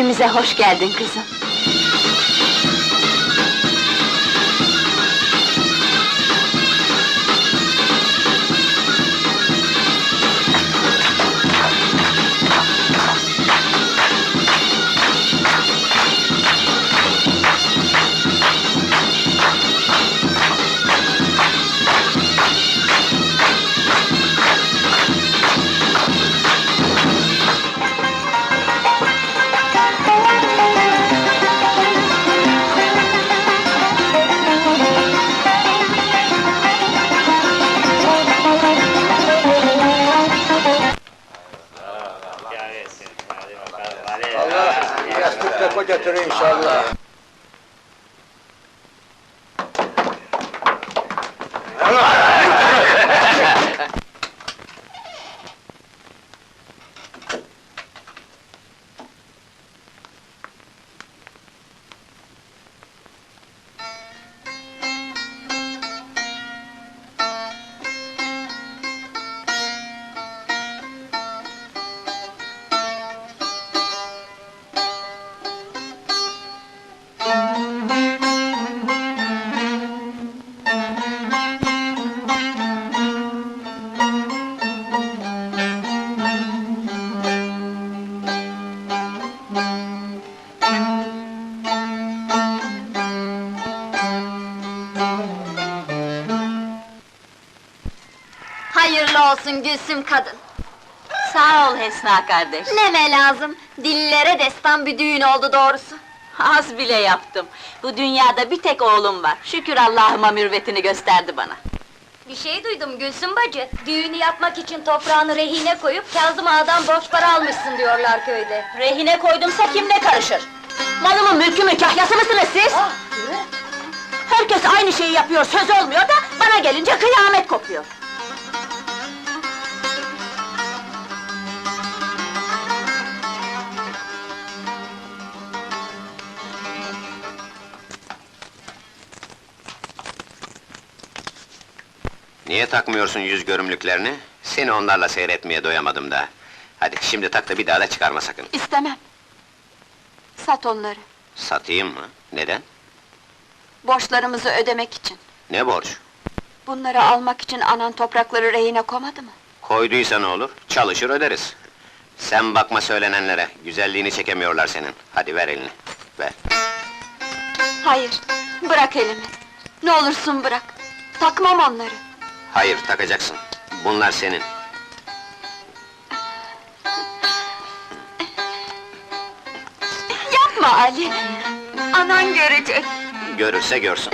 Evimize hoş geldin kızım. Yastık depo getirir inşallah. Hayırlı olsun Gülsüm kadın. Sağ ol Hesna kardeş. Neme lazım? Dillere destan bir düğün oldu doğrusu. Az bile yaptım. Bu dünyada bir tek oğlum var. Şükür Allah'ıma mürvetini gösterdi bana. Bir şey duydum Gülsüm bacı. Düğünü yapmak için toprağını rehine koyup Kazım Ağa'dan borç para almışsın diyorlar köyde. Rehine koydumsa kim ne karışır? Malımın mülkümün kahyası mısınız siz? Ah, Herkes aynı şeyi yapıyor, söz olmuyor da bana gelince kıyamet kopuyor. Niye takmıyorsun yüz görümlüklerini? Seni onlarla seyretmeye doyamadım da. Hadi şimdi tak da bir daha da çıkarma sakın. İstemem. Sat onları. Satayım mı? Neden? Borçlarımızı ödemek için. Ne borç? Bunları almak için anan toprakları rehine komadı mı? Koyduysa ne olur? Çalışır öderiz. Sen bakma söylenenlere, güzelliğini çekemiyorlar senin. Hadi ver elini, ver. Hayır, bırak elimi. Ne olursun bırak. Takmam onları. Hayır, takacaksın. Bunlar senin. Yapma Ali! Anan görecek. Görürse görsün.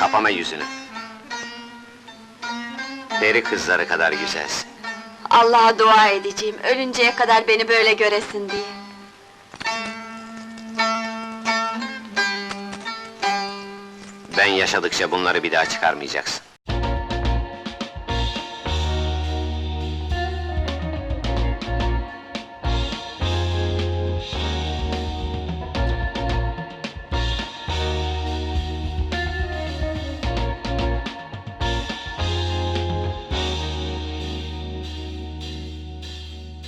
Kapama yüzünü. Peri kızları kadar güzelsin. Allah'a dua edeceğim, ölünceye kadar beni böyle göresin diye. Ben yaşadıkça bunları bir daha çıkarmayacaksın.